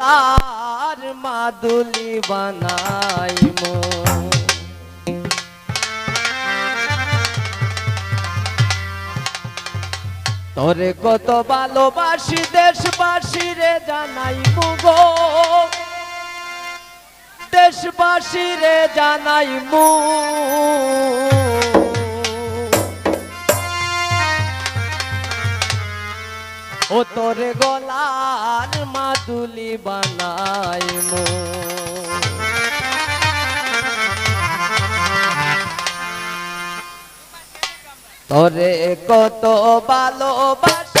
তার মাদুলি বানাইমু তোরে কত ভালোবাসি দেশবাসী রে জানাই গো। দেশবাসী রে জানাই মু। ও তোরে গলার মাদুলি বানাই মু তোরে কত ভালোবাসি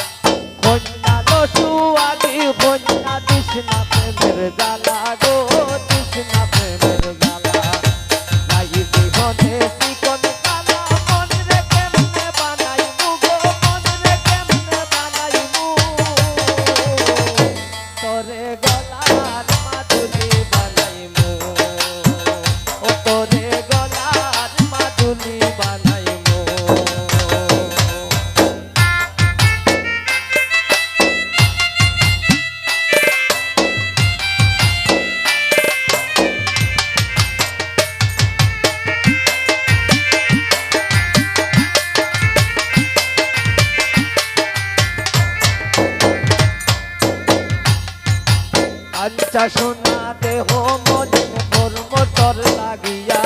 আচ্ছা সোনা দেহ মনে মোর মোটর লাগিয়া।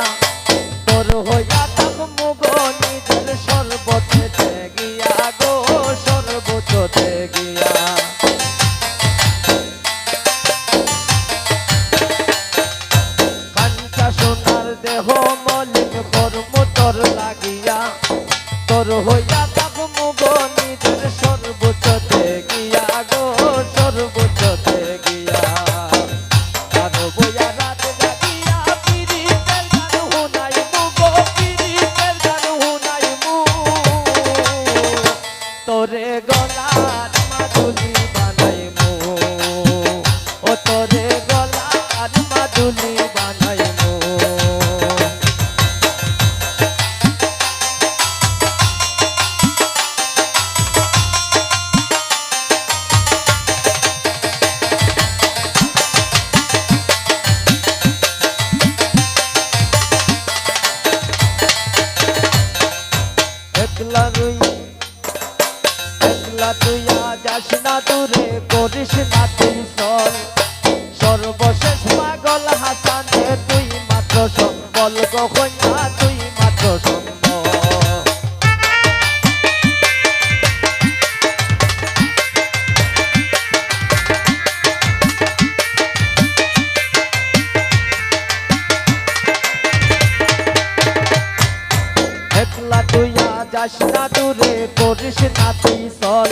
তোর হইয়া থাক মুগ নিজের সর্বতে গিয়া গো সর্বতে গিয়া কাঞ্চা সোনার দেহ মলিন মোর মোটর লাগিয়া। তোর হইয়া থাক গলার তুই যাস না দূরে করিস না তুই সর সর্বশেষ পাগল হাসানে তুই মাত্র সম্বল গহনা তুই যাস না দূরে করিস না তুই সর।